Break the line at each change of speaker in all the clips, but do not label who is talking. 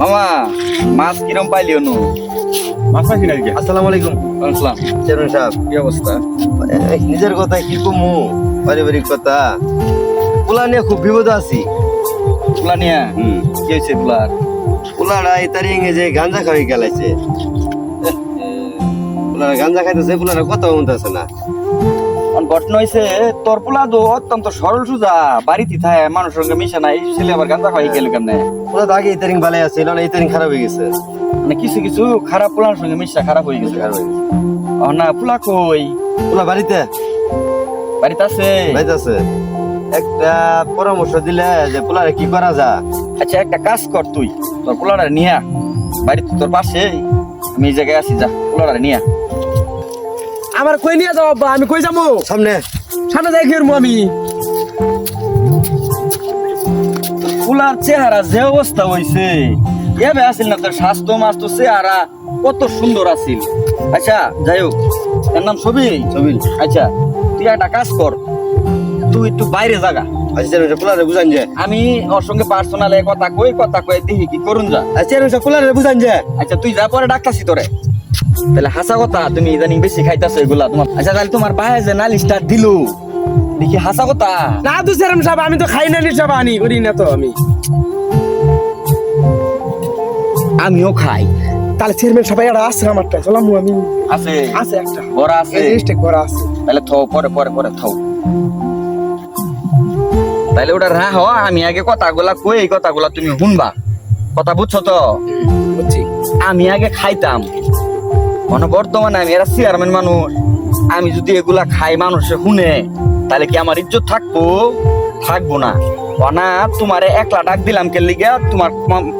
মামা মাছ কিরম পাইলি অনু?
মাছ পাইছি নাকি
আসসালামু আলাইকুম।
আসলাম
চেয়ারম্যান সাহেব
কি অবস্থা?
নিজের কথা কি কমু? পারিবারিক কথা। পোলা নিয়ে খুব বিপদ আছি।
ফুলা নিয়া?
হুম।
কি হয়েছে ফুলার
পোলারা এই তারিখ যে গাঞ্জা খাওয়াই গেলাইছে পোলারা গাঞ্জা খাইতেছে পোলারা কথা বলতেছে না।
ঘটনা হয়েছে তোর পোলা তো অত্যন্ত সরল সুজা বাড়িতে থাকে মানুষের সঙ্গে মিশে নাই ছেলে আবার গাঁজা খাই গেল কেমনে?
পোলা তো আগে এই তারিখ ভালো আছে না এই তারিখ খারাপ হয়ে গেছে।
মানে কিছু কিছু খারাপ পোলার সঙ্গে মিশা খারাপ হয়ে গেছে।
খারাপ হয়ে গেছে।
ও না পোলা কই?
পোলা বাড়িতে?
বাড়িতে আছে?
বাড়িতে আছে। একটা পরামর্শ দিলে যে পোলারে কি করা যায়
আচ্ছা একটা কাজ কর তুই। তোর পোলাটা নিয়া। বাড়িতে তোর পাশে আমি এই জায়গায় আছি যা পোলাটা নিয়া।
আমার কই নিয়ে যাও আব্বা? আমি কই যাব?
সামনে।
সামনে যাই ঘেরবো আমি।
ফুলার চেহারা যে অবস্থা হইছে এবে আসিল না তোর স্বাস্থ্য মাস্ত চেহারা কত সুন্দর আছিল আচ্ছা যাই হোক এর নাম ছবি
ছবিল
আচ্ছা তুই একটা কাজ কর তুই একটু বাইরে জাগা।
আচ্ছা বুঝান যে
আমি ওর সঙ্গে পার্সোনালে কথা কই কথা কই দেখি কি করুন যা।
আচ্ছা বুঝান যে
আচ্ছা তুই যা পরে ডাক্তারছি তোরে। তাহলে হাসা কথা তুমি ইদানিং বেশি খাইতাছো এগুলা। তোমার আচ্ছা তাহলে তোমার বাইরে যে নালিশটা দিলু দেখি হাসা কথা।
না তো সেরম সাহেব আমি তো খাই না নিশা আনি করি না তো আমি।
আমিও খাই।
তাহলে চেয়ারম্যান সবাই আর আছে আমারটা চলাম আমি।
আছে?
আছে একটা।
বড় আছে?
জিনিসটা করা আছে।
তাহলে থো পরে পরে পরে থো। তাহলে ওটা রা হ আমি আগে কথাগুলা কই এই কথাগুলা তুমি শুনবা। কথা বুঝছ তো?
বুঝছি।
আমি আগে খাইতাম। মানে বর্তমানে আমি এরা চেয়ারম্যান মানুষ। আমি যদি এগুলা খাই মানুষে শুনে, তাহলে কি আমার ইজ্জত থাকব? থাকব না। না তোমারে একলা ডাক দিলাম কে লিগা, তোমার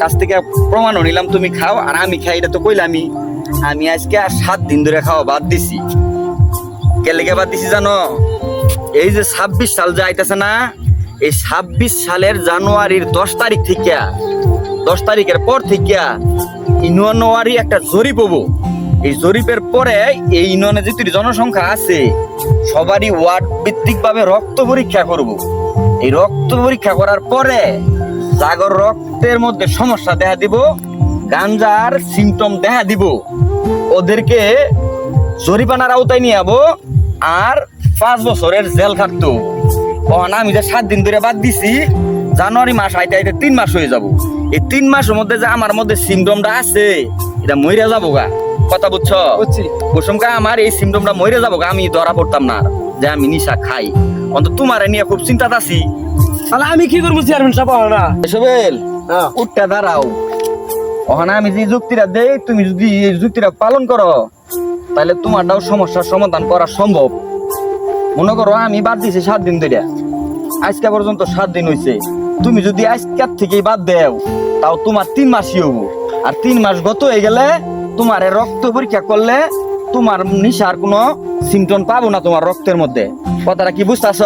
কাছ থেকে প্রমাণও নিলাম, তুমি খাও, আর আমি খাই, এটা তো কইলামই। আমি আজকে আর সাত দিন ধরে খাওয়া বাদ দিছি। কে লিগে বাদ দিছি জানো? এই যে ছাব্বিশ সাল যে আইতেছে না, এই ছাব্বিশ সালের জানুয়ারির দশ তারিখ থেকে, দশ তারিখের পর থেকে ইউনিয়নওয়ারি একটা জরিপ হব। এই জরিপের পরে এই ইউনিয়নে যে জনসংখ্যা আছে, সবারই ওয়ার্ড ভিত্তিক ভাবে রক্ত পরীক্ষা করব। এই রক্ত পরীক্ষা করার পরে জাগর রক্তের মধ্যে সমস্যা দেখা দিব, গাঞ্জার সিমটম দেখা দিব। ওদেরকে জরিপানার আওতায় নিয়ে যাব আর পাঁচ বছরের জেল খাটতো। তখন আমি যে সাত দিন ধরে বাদ দিছি, জানুয়ারি মাস আইতে আইতে তিন মাস হয়ে যাব। এই তিন মাসের মধ্যে যে আমার মধ্যে সিমটমটা আছে, এটা মইরা যাব গা। কথা বুঝছ? কুসুমকা আমার এই সিমটমটা মরে যাব গা আমি ধরা পড়তাম না। যে আমি নিশা খাই। অন্ত তোমার নিয়ে খুব চিন্তা আছি
তাহলে আমি কি করব চেয়ারম্যান সাহেব? না
এসবেল
হ্যাঁ।
উঠটা দাঁড়াও। ওখানে আমি যে যুক্তিটা দেই তুমি যদি এই যুক্তিটা পালন করো তাহলে তোমারটাও সমস্যার সমাধান করা সম্ভব। মনে করো আমি বাদ দিছি সাত দিন ধরে আজকে পর্যন্ত সাত দিন হয়েছে তুমি যদি আজকের থেকেই বাদ দেও তাও তোমার তিন মাসই হব আর তিন মাস গত হয়ে গেলে তোমার রক্ত পরীক্ষা করলে তোমার নিশার কোনো সিমটম পাবো না তোমার রক্তের মধ্যে। কথাটা কি বুঝতেছ?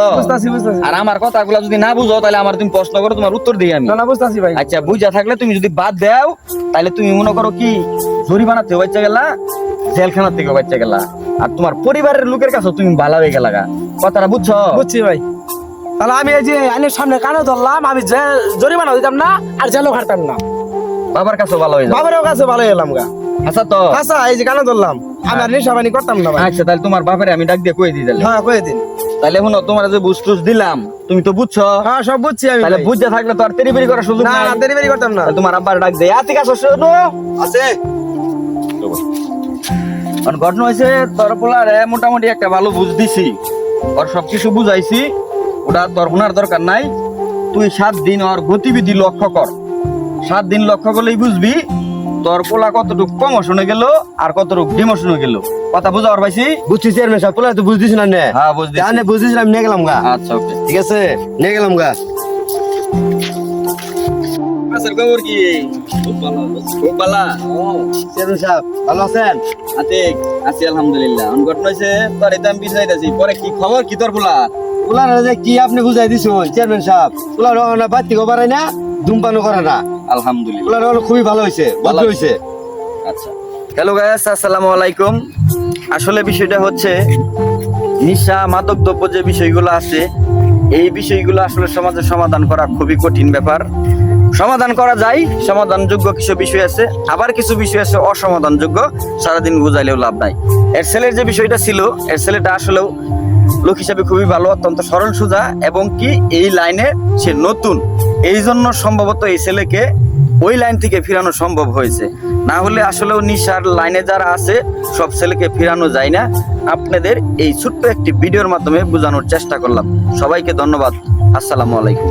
আর আমার কথাগুলো যদি না বুঝো তাহলে আমার তুমি প্রশ্ন করো তোমার উত্তর দিই আমি।
না না বুঝতাছি ভাই।
আচ্ছা বুঝা থাকলে তুমি যদি বাদ দাও তাহলে তুমি মনে করো কি জরিমানা থেকে বাচ্চা গেলা জেলখানা থেকে বাচ্চা গেলা। আর তোমার পরিবারের লোকের কাছে তুমি ভালো হয়ে গেলা গা। কথাটা বুঝছ?
বুঝছি ভাই। তাহলে আমি এই যে আইনের সামনে কানে ধরলাম আমি জরিমানা দিতাম না আর জেলও খাটতাম না।
বাবার কাছে ভালো হয়ে যাবে।
বাবারও কাছে ভালো এলাম গা।
আচ্ছা তো।
আচ্ছা এই যে কানে ধরলাম। আমি আর নেশাবানি করতাম না ভাই।
আচ্ছা তাহলে তোমার বাপের আমি ডাক দিয়ে কই দিই তাহলে?
হ্যাঁ কয়ে দিন
তাহলে শুনো তোমার যে বুঝ টুস দিলাম তুমি তো বুঝছ?
হ্যাঁ সব বুঝছি আমি
তাহলে। বুঝতে থাকলে তো আর তেরি বেরি করার সুযোগ
না না ডেলিভারি করতাম না।
তোমার আব্বার ডাক দেয় আতি কাছে শোনো।
আছে।
ঘটনা হয়েছে তোর পোলারে মোটামুটি একটা ভালো বুঝ দিছি। ওর সবকিছু বুঝাইছি। ওটা তোর দরকার নাই। তুই সাত দিন ওর গতিবিধি লক্ষ্য কর। সাত দিন লক্ষ্য করলেই বুঝবি তোর পোলা কতটুকু প্রমোশনে গেল আর কতটুকু ডিমোশনে গেল? কথা বুঝা ওর পাইছি?
বুঝছি চেয়ারম্যান সাহেব পোলা তো বুঝতেছি না নে।
হ্যাঁ বুঝছি
জানে বুঝতেছিলাম নিয়ে গেলাম গা।
আচ্ছা ওকে।
ঠিক আছে? নিয়ে গেলাম গা।
খবর কি? খুব ভালো খুব ভালো।
চেয়ারম্যান সাহেব ভালো আছেন?
আতে আছি আলহামদুলিল্লাহ। হয়েছে তোর এটা আমি পরে কি খবর? কি তোর পোলা?
পোলার যে কি আপনি বুঝাই দিছেন চেয়ারম্যান সাহেব? পোলার না ধূমপানও করে না।
আলহামদুলিল্লাহ।
খুবই ভালো হয়েছে ভালো হয়েছে
আচ্ছা। হ্যালো গাইস আসসালামু আলাইকুম। আসলে বিষয়টা হচ্ছে নিশা মাদক দ্রব্য যে বিষয়গুলো আছে এই বিষয়গুলো আসলে সমাজে সমাধান করা খুবই কঠিন ব্যাপার। সমাধান করা যায় সমাধানযোগ্য কিছু বিষয় আছে আবার কিছু বিষয় আছে অসমাধানযোগ্য সারাদিন বুঝাইলেও লাভ নাই। এর ছেলের যে বিষয়টা ছিল এর ছেলেটা আসলেও লোক হিসাবে খুবই ভালো, অত্যন্ত সরল সোজা এবং কি এই লাইনে সে নতুন। এই জন্য সম্ভবত এই ছেলেকে ওই লাইন থেকে ফিরানো সম্ভব হয়েছে। না হলে আসলেও নিশার লাইনে যারা আছে, সব ছেলেকে ফিরানো যায় না। আপনাদের এই ছোট্ট একটি ভিডিওর মাধ্যমে বোঝানোর চেষ্টা করলাম। সবাইকে ধন্যবাদ। আসসালামু আলাইকুম।